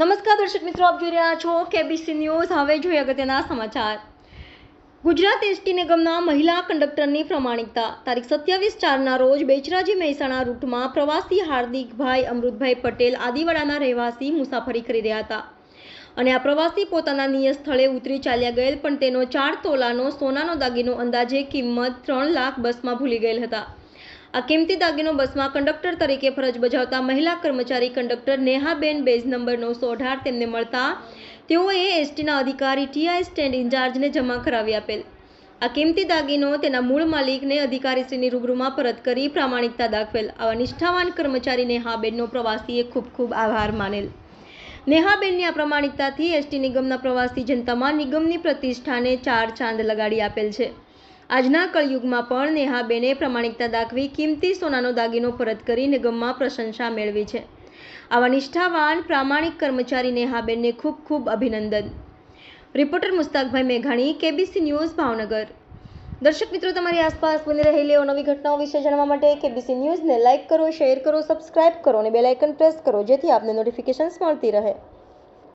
નમસ્કાર દર્શક મિત્રો, આપ જોઈ રહ્યા છો કેબીસી ન્યૂઝ હવે જોઈએ અગત્યના સમાચાર. ગુજરાત એસટી નિગમના મહિલા કંડક્ટરની પ્રમાણિકતા. તારીખ સત્યાવીસ ચારના રોજ બેચરાજી મહેસાણા રૂટમાં પ્રવાસી હાર્દિકભાઈ અમૃતભાઈ પટેલ આદિવાડાના રહેવાસી મુસાફરી કરી રહ્યા હતા. અને આ પ્રવાસી પોતાના નિયત સ્થળે ઉતરી ચાલ્યા ગયેલ, પણ તેનો ચાર તોલાનો સોનાનો દાગીનો અંદાજે કિંમત ત્રણ લાખ બસમાં ભૂલી ગયેલ હતા. આ કિંમતી દાગીનો બસમાં કંડક્ટર તરીકે ફરજ બજાવતા મહિલા કર્મચારી કંડક્ટર નેહાબેન બેઝ નંબર નવસો અઢાર તેમને મળતા તેઓએ એસટીના અધિકારી ટીઆઈ સ્ટેન્ડ ઇન્ચાર્જને જમા કરાવી આપેલ. આ કિંમતી દાગીનો તેના મૂળ માલિકને અધિકારીશ્રીની રૂબરૂમાં પરત કરી પ્રામાણિકતા દાખવેલ. આવા નિષ્ઠાવાન કર્મચારી નેહાબેનનો પ્રવાસીએ ખૂબ ખૂબ આભાર માનેલ. નેહાબેનની આ પ્રમાણિકતાથી એસટી નિગમના પ્રવાસી જનતામાં નિગમની પ્રતિષ્ઠાને ચાર ચાંદ લગાડી આપેલ છે. આજના કળયુગમાં પણ નેહાબેને પ્રમાણિકતા દાખવી કિંમતી સોનાનો દાગીનો પરત કરી નિગમમાં પ્રશંસા મેળવી છે. આવા નિષ્ઠાવાન, પ્રામાણિક કર્મચારી નેહાબેનને ખૂબ ખૂબ અભિનંદન. રિપોર્ટર મુસ્તાકભાઈ મેઘાણી, કેબીસી ન્યૂઝ, ભાવનગર. દર્શક મિત્રો, તમારી આસપાસ બની રહેલી નવી ઘટનાઓ વિશે જાણવા માટે કેબીસી ન્યૂઝને લાઇક કરો, શેર કરો, સબસ્ક્રાઇબ કરો અને બેલ આઇકન પ્રેસ કરો, જેથી આપને નોટિફિકેશન્સ મળતી રહે.